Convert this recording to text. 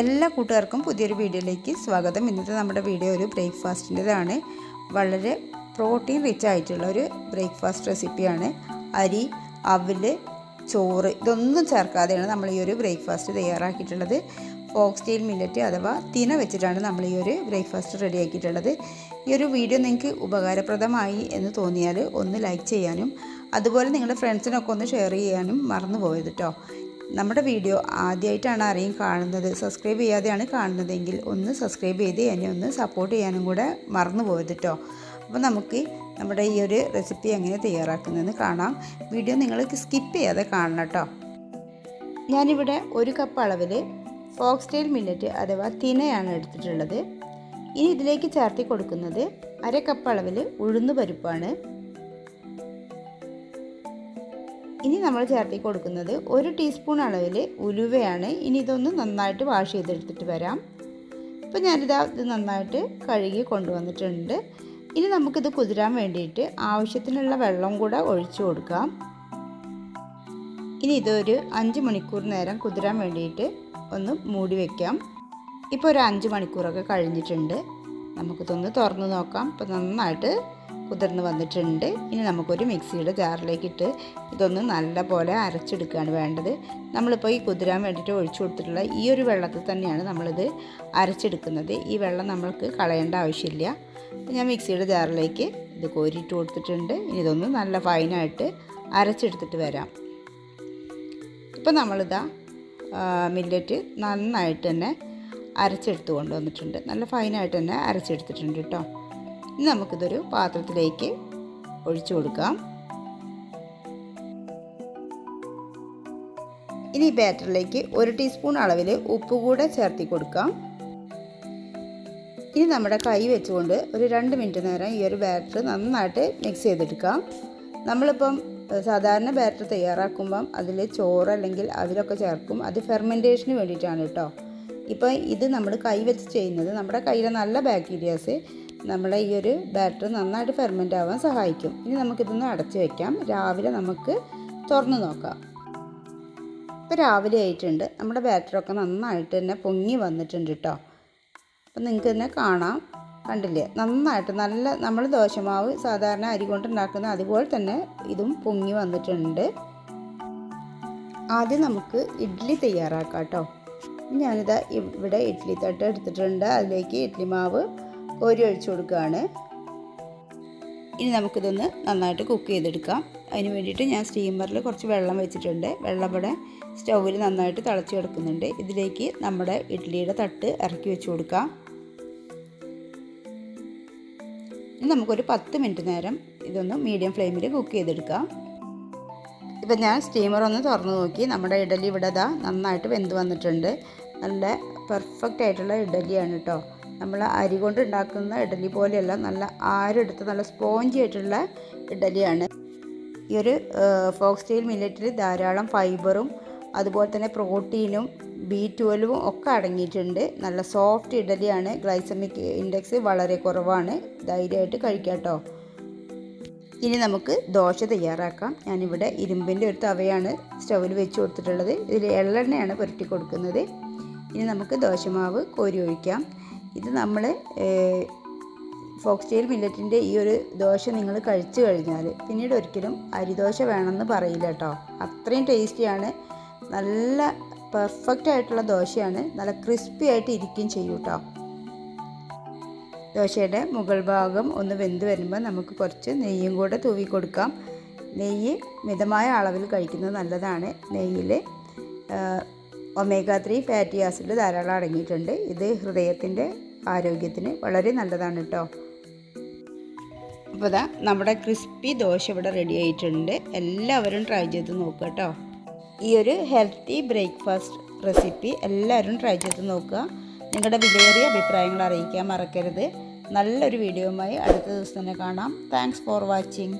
എല്ലാ കൂട്ടുകാർക്കും പുതിയൊരു വീഡിയോയിലേക്ക് സ്വാഗതം. ഇന്നത്തെ നമ്മുടെ വീഡിയോ ഒരു ബ്രേക്ക്ഫാസ്റ്റിന്റെതാണ്. വളരെ പ്രോട്ടീൻ റിച്ച് ആയിട്ടുള്ള ഒരു ബ്രേക്ക്ഫാസ്റ്റ് റെസിപ്പിയാണ്. അരി അവൽ ചോറ് ഇതൊന്നും ചേർക്കാതെയാണ് നമ്മൾ ഈ ഒരു ബ്രേക്ക്ഫാസ്റ്റ് തയ്യാറാക്കിയിട്ടുള്ളത്. ഫോക്സ് സ്റ്റീൽ മില്ലറ്റ് അഥവാ തിന വെച്ചിട്ടാണ് നമ്മൾ ഈ ഒരു ബ്രേക്ക്ഫാസ്റ്റ് റെഡിയാക്കിയിട്ടുള്ളത്. ഈ ഒരു വീഡിയോ നിങ്ങൾക്ക് ഉപകാരപ്രദമായി എന്ന് തോന്നിയാൽ ഒന്ന് ലൈക്ക് ചെയ്യാനും അതുപോലെ നിങ്ങളുടെ ഫ്രണ്ട്സിനൊക്കെ ഒന്ന് ഷെയർ ചെയ്യാനും മറന്നു പോയത് കേട്ടോ നമ്മുടെ വീഡിയോ ആദ്യമായിട്ടാണ് ആരെയും കാണുന്നത്. സബ്സ്ക്രൈബ് ചെയ്യാതെയാണ് കാണുന്നതെങ്കിൽ ഒന്ന് സബ്സ്ക്രൈബ് ചെയ്ത് എന്നെ ഒന്ന് സപ്പോർട്ട് ചെയ്യാനും കൂടെ മറന്നു പോയത് കേട്ടോ അപ്പോൾ നമുക്ക് നമ്മുടെ ഈ ഒരു റെസിപ്പി എങ്ങനെ തയ്യാറാക്കുന്നതെന്ന് കാണാം. വീഡിയോ നിങ്ങൾക്ക് സ്കിപ്പ് ചെയ്യാതെ കാണണം കേട്ടോ ഞാനിവിടെ ഒരു കപ്പ് അളവിൽ ഫോക്സ് മില്ലറ്റ് അഥവാ തിനയാണ് എടുത്തിട്ടുള്ളത്. ഇനി ഇതിലേക്ക് ചേർത്തി കൊടുക്കുന്നത് അര കപ്പ് അളവിൽ ഉഴുന്ന് പരിപ്പാണ്. ഇനി നമ്മൾ ചേർത്തി കൊടുക്കുന്നത് ഒരു ടീസ്പൂൺ അളവിൽ ഉലുവയാണ്. ഇനി ഇതൊന്ന് നന്നായിട്ട് വാഷ് ചെയ്തെടുത്തിട്ട് വരാം. ഇപ്പോൾ ഞാനിതാ ഇത് നന്നായിട്ട് കഴുകി കൊണ്ടുവന്നിട്ടുണ്ട്. ഇനി നമുക്കിത് കുതിരാൻ വേണ്ടിയിട്ട് ആവശ്യത്തിനുള്ള വെള്ളം കൂടെ ഒഴിച്ചു കൊടുക്കാം. ഇനി ഇതൊരു അഞ്ച് മണിക്കൂർ നേരം കുതിരാൻ വേണ്ടിയിട്ട് ഒന്ന് മൂടി വയ്ക്കാം ഇപ്പോൾ ഒരു അഞ്ച് മണിക്കൂറൊക്കെ കഴിഞ്ഞിട്ടുണ്ട്. നമുക്കിതൊന്ന് തുറന്ന് നോക്കാം. ഇപ്പോൾ നന്നായിട്ട് കുതിർന്ന് വന്നിട്ടുണ്ട്. ഇനി നമുക്കൊരു മിക്സിയുടെ ജാറിലേക്ക് ഇട്ട് ഇതൊന്ന് നല്ല പോലെ അരച്ചെടുക്കുകയാണ് വേണ്ടത്. നമ്മളിപ്പോൾ ഈ കുതിരാൻ വേണ്ടിയിട്ട് ഒഴിച്ചു കൊടുത്തിട്ടുള്ള ഈ ഒരു വെള്ളത്തിൽ തന്നെയാണ് നമ്മളിത് അരച്ചെടുക്കുന്നത്. ഈ വെള്ളം നമ്മൾക്ക് കളയേണ്ട ആവശ്യമില്ല. ഞാൻ മിക്സിയുടെ ജാറിലേക്ക് ഇത് കോരിയിട്ട് കൊടുത്തിട്ടുണ്ട്. ഇനി ഇതൊന്ന് നല്ല ഫൈനായിട്ട് അരച്ചെടുത്തിട്ട് വരാം. ഇപ്പം നമ്മളിതാ മില്ലറ്റ് നന്നായിട്ട് തന്നെ അരച്ചെടുത്ത് കൊണ്ടുവന്നിട്ടുണ്ട്. നല്ല ഫൈനായിട്ട് തന്നെ അരച്ചെടുത്തിട്ടുണ്ട് കേട്ടോ. ഇനി നമുക്കിതൊരു പാത്രത്തിലേക്ക് ഒഴിച്ചു കൊടുക്കാം. ഇനി ബാറ്ററിലേക്ക് ഒരു ടീസ്പൂൺ അളവിൽ ഉപ്പ് കൂടെ ചേർത്തി കൊടുക്കാം. ഇനി നമ്മുടെ കൈ വെച്ചുകൊണ്ട് ഒരു രണ്ട് മിനിറ്റ് നേരം ഈ ഒരു ബാറ്റർ നന്നായിട്ട് മിക്സ് ചെയ്തെടുക്കാം. നമ്മളിപ്പം സാധാരണ ബാറ്റർ തയ്യാറാക്കുമ്പം അതിൽ ചോറ് അല്ലെങ്കിൽ അതിലൊക്കെ ചേർക്കും. അത് ഫെർമെന്റേഷന് വേണ്ടിയിട്ടാണ് കേട്ടോ. ഇപ്പം ഇത് നമ്മൾ കൈ വെച്ച് ചെയ്യുന്നത് നമ്മുടെ കയ്യിലെ നല്ല ബാക്ടീരിയാസ് നമ്മളെ ഈ ഒരു ബാറ്റർ നന്നായിട്ട് ഫെർമെന്റ് ആവാൻ സഹായിക്കും. ഇനി നമുക്കിതൊന്ന് അടച്ച് വയ്ക്കാം രാവിലെ നമുക്ക് തുറന്ന് നോക്കാം. ഇപ്പോൾ രാവിലെ ആയിട്ടുണ്ട്. നമ്മുടെ ബാറ്ററൊക്കെ നന്നായിട്ട് തന്നെ പൊങ്ങി വന്നിട്ടുണ്ട് കേട്ടോ അപ്പം നിങ്ങൾക്ക് തന്നെ കാണാം. കണ്ടില്ലേ? നന്നായിട്ട് നല്ല നമ്മൾ ദോശമാവ് സാധാരണ അരി കൊണ്ട് ഉണ്ടാക്കുന്ന അതുപോലെ തന്നെ ഇതും പൊങ്ങി വന്നിട്ടുണ്ട്. ആദ്യം നമുക്ക് ഇഡ്ഡലി തയ്യാറാക്കാം കേട്ടോ ഞാനിതാ ഇവിടെ ഇഡ്ഡലി തട്ട് എടുത്തിട്ടുണ്ട്. അതിലേക്ക് ഇഡ്ഡലി മാവ് കോരി ഒഴിച്ചു കൊടുക്കുകയാണ്. ഇനി നമുക്കിതൊന്ന് നന്നായിട്ട് കുക്ക് ചെയ്തെടുക്കാം. അതിന് വേണ്ടിയിട്ട് ഞാൻ സ്റ്റീമറിൽ കുറച്ച് വെള്ളം വെച്ചിട്ടുണ്ട്. വെള്ളം ഇവിടെ സ്റ്റൗവിൽ നന്നായിട്ട് തിളച്ച് കിടക്കുന്നുണ്ട്. ഇതിലേക്ക് നമ്മുടെ ഇഡ്ഡലിയുടെ തട്ട് ഇറക്കി വെച്ച് കൊടുക്കാം. ഇനി നമുക്കൊരു പത്ത് മിനിറ്റ് നേരം ഇതൊന്ന് മീഡിയം ഫ്ലെയിമിൽ കുക്ക് ചെയ്തെടുക്കാം. ഇപ്പം ഞാൻ സ്റ്റീമർ ഒന്ന് തുറന്നു നോക്കി. നമ്മുടെ ഇഡലി ഇവിടെ ഇതാ നന്നായിട്ട് വെന്ത് വന്നിട്ടുണ്ട്. നല്ല പെർഫെക്റ്റ് ആയിട്ടുള്ള ഇഡലിയാണ് കേട്ടോ. നമ്മൾ അരി കൊണ്ട് ഉണ്ടാക്കുന്ന ഇഡലി പോലെയല്ല നല്ല ആരെടുത്ത് നല്ല സ്പോഞ്ചി ആയിട്ടുള്ള ഇഡലിയാണ്. ഈ ഒരു ഫോക്സ് സ്റ്റൈൽ മില്ലറ്റിൽ ധാരാളം ഫൈബറും അതുപോലെ തന്നെ പ്രോട്ടീനും ബി ട്വൽവും ഒക്കെ അടങ്ങിയിട്ടുണ്ട്. നല്ല സോഫ്റ്റ് ഇഡലിയാണ്. ഗ്ലൈസമിക് ഇൻഡെക്സ് വളരെ കുറവാണ്. ധൈര്യമായിട്ട് കഴിക്കാം കേട്ടോ. ഇനി നമുക്ക് ദോശ തയ്യാറാക്കാം. ഞാനിവിടെ ഇരുമ്പിന്റെ ഒരു തവയാണ് സ്റ്റൗവിൽ വെച്ച് കൊടുത്തിട്ടുള്ളത്. ഇതിൽ എള്ളെണ്ണയാണ് പുരട്ടി കൊടുക്കുന്നത്. ഇനി നമുക്ക് ദോശമാവ് കോരി ഒഴിക്കാം. ഇത് നമ്മൾ ഫോക്സ് ടെയിൽ മില്ലറ്റിന്റെ ഈ ഒരു ദോശ നിങ്ങൾ കഴിച്ചു കഴിഞ്ഞാൽ പിന്നീട് ഒരിക്കലും അരിദോശ വേണമെന്ന് പറയില്ല കേട്ടോ. അത്രയും ടേസ്റ്റിയാണ്. നല്ല പെർഫെക്റ്റ് ആയിട്ടുള്ള ദോശയാണ്. നല്ല ക്രിസ്പി ആയിട്ട് ഇരിക്കുകയും ചെയ്യും കേട്ടോ. ദോശയുടെ മുകൾ ഭാഗം ഒന്ന് വെന്ത് വരുമ്പോൾ നമുക്ക് കുറച്ച് നെയ്യും കൂടെ തൂവി കൊടുക്കാം. നെയ്യ് മിതമായ അളവിൽ കഴിക്കുന്നത് നല്ലതാണ്. നെയ്യിൽ ഒമേഗ ത്രീ ഫാറ്റി ആസിഡ് ധാരാളം അടങ്ങിയിട്ടുണ്ട്. ഇത് ഹൃദയത്തിന്റെ ആരോഗ്യത്തിന് വളരെ നല്ലതാണ് കേട്ടോ അപ്പോൾ ഇതാ നമ്മുടെ ക്രിസ്പി ദോശ ഇവിടെ റെഡി ആയിട്ടുണ്ട്. എല്ലാവരും ട്രൈ ചെയ്ത് നോക്കുക കേട്ടോ ഈ ഒരു ഹെൽത്തി ബ്രേക്ക്ഫാസ്റ്റ് റെസിപ്പി എല്ലാവരും ട്രൈ ചെയ്ത് നോക്കുക. നിങ്ങളുടെ വിലയേറിയ അഭിപ്രായങ്ങൾ അറിയിക്കാൻ മറക്കരുത്. നല്ലൊരു വീഡിയോയുമായി അടുത്ത ദിവസം തന്നെ കാണാം. Thanks for watching